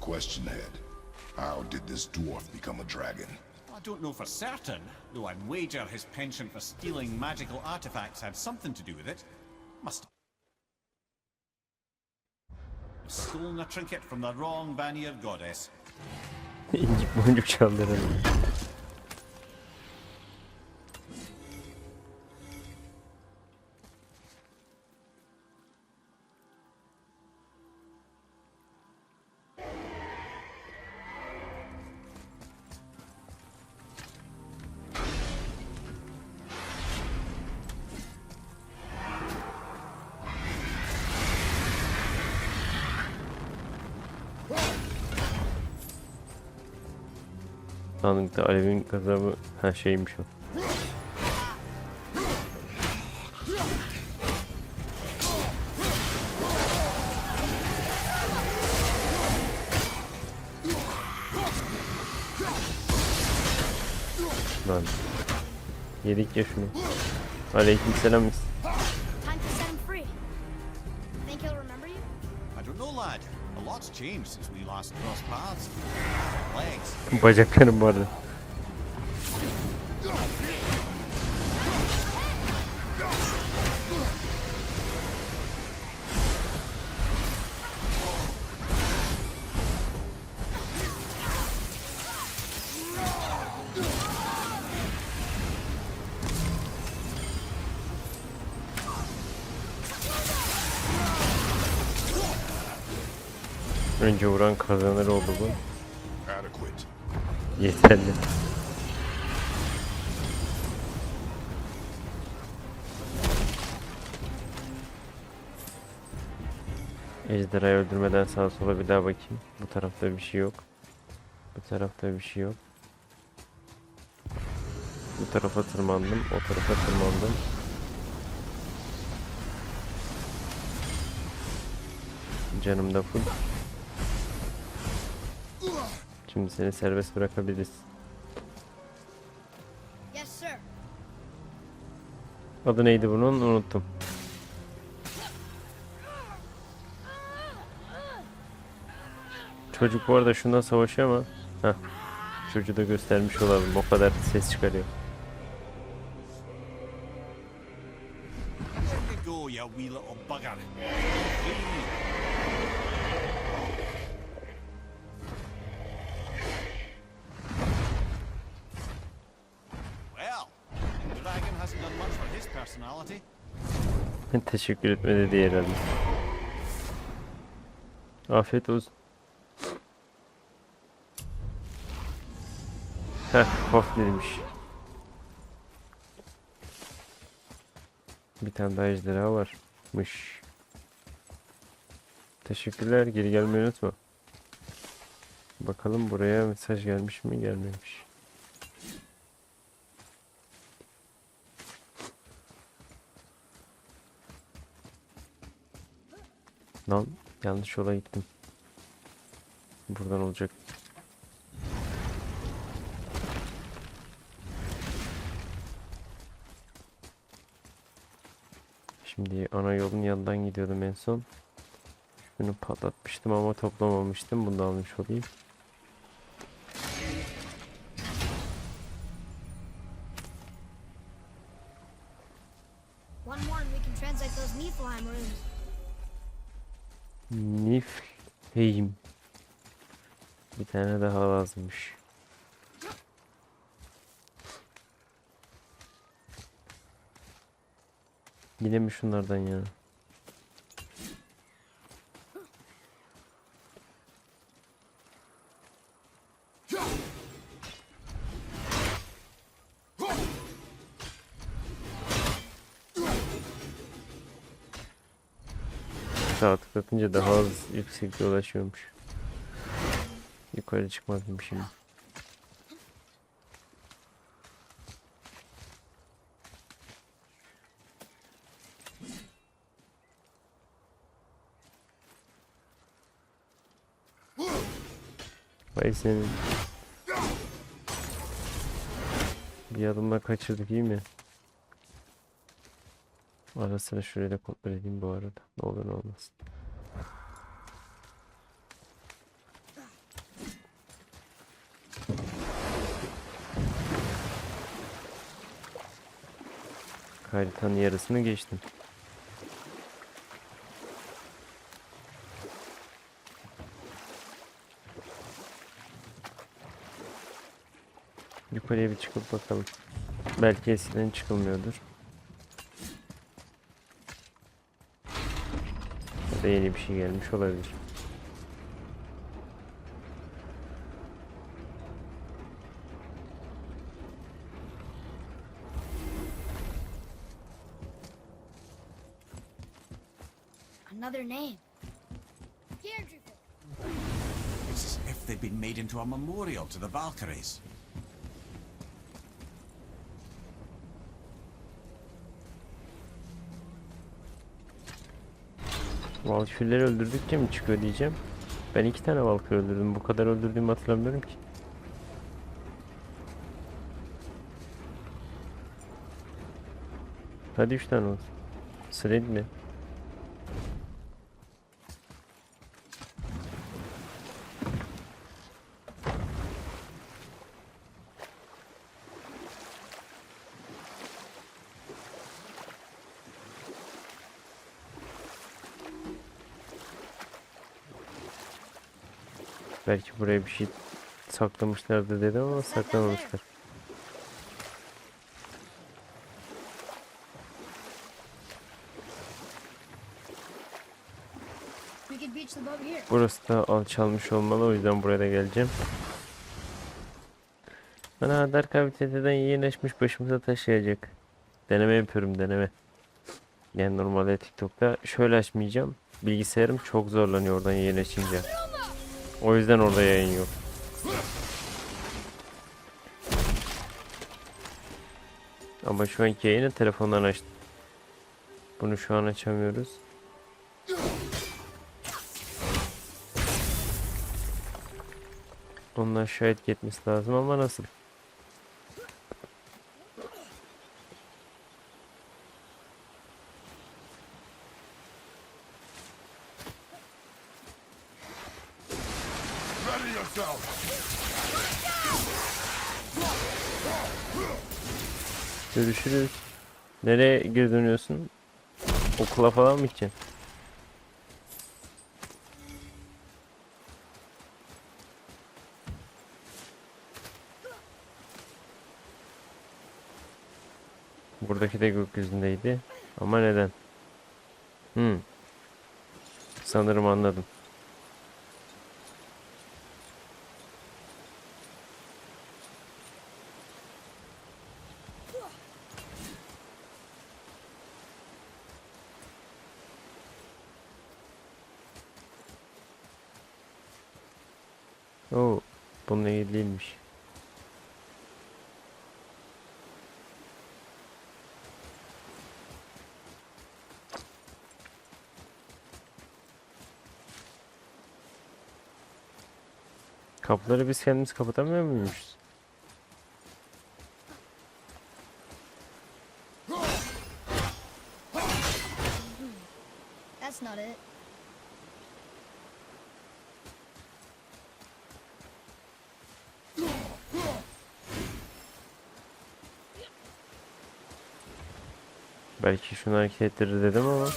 question, Head. How did this dwarf become a dragon? I don't know for certain, though I'd wager his penchant for stealing magical artifacts had something to do with it. Must have stolen a trinket from the wrong Vanir goddess. İncik boncuk çaldırın. Sandıkta alevin gazabı her şeymiş o. Lan. Yedik ya şunu. Aleykümselam. Time Bacaklarım bu arada. Önce vuran kazanır oldu bu. Yeterli. Ejderhayı öldürmeden sağa sola bir daha bakayım. Bu tarafta bir şey yok. Bu tarafta bir şey yok. Bu tarafa tırmandım. O tarafa tırmandım. Canım da full. Şimdi seni serbest bırakabiliriz. Yes, sir. Adı neydi bunun? Unuttum. Çocuk bu arada şundan savaşıyor ama. Heh. Çocuğu da göstermiş olalım. O kadar ses çıkarıyor. Teşekkür etmedi diye herhalde. Afiyet olsun. Heh, hafiflemiş. Bir tane daha ejderha varmış. Teşekkürler. Geri gelmeyi unutma. Bakalım buraya mesaj gelmiş mi gelmemiş. Lan yanlış yola gittim. Buradan olacak. Şimdi ana yolun yanından gidiyordum en son. Şunu patlatmıştım ama toplamamıştım. Bunu da almış olayım. One and we can translate those Niflheim runes. Niflheim. Bir tane daha lazımmış. Yine mi şunlardan ya? Sağ tıklatınca daha az yüksekliğe ulaşıyormuş. Yukarı çıkmadım şimdi. Vay senin. Bir adımla kaçırdık iyi mi? Ara sıra şurayı da kontrol edeyim bu arada. Ne olur ne olmaz. Haritanın yarısını geçtim. Yukarıya bir çıkıp bakalım. Belki eskiden çıkılmıyordur. Ya da yeni bir şey gelmiş olabilir. Another name. Deirdre. It's as if they've been made into a memorial to the Valkyries. Valkürleri öldürdükçe mi çıkıyor diyeceğim. Ben iki tane Valkür öldürdüm. Bu kadar öldürdüğümü hatırlamıyorum ki. Hadi üç tane olsun. Sled mi? Belki buraya bir şey saklamışlardı dedim ama saklamamışlar. Burası da alçalmış olmalı o yüzden buraya da geleceğim. Ana Dark abi TT'den yayınlaşmış başımıza taşıyacak. Deneme yapıyorum deneme. Yani normalde TikTok'ta şöyle açmayacağım. Bilgisayarım çok zorlanıyor oradan açınca. O yüzden orada yayın yok. Ama şu anki yayını telefondan açtım. Bunu şu an açamıyoruz. Onun aşağı etki etmesi lazım ama nasıl? Görüşürüz. Nereye geri dönüyorsun? Okula falan mı gideceksin? Buradaki de gökyüzündeydi. Ama neden? Hmm. Sanırım anladım. Bununla ilgili değilmiş. Kapıları biz kendimiz kapatamıyor muymuşuz? That's not it. Belki şunu hareket dedim ama.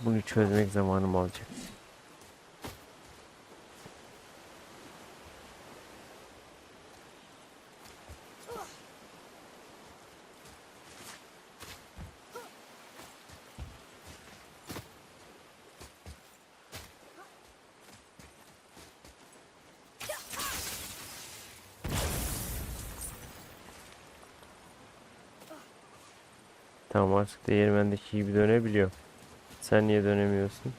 Bunu çözmek zamanım alacak. Tamam artık değirmendeki gibi dönebiliyor. Sen niye dönemiyorsun?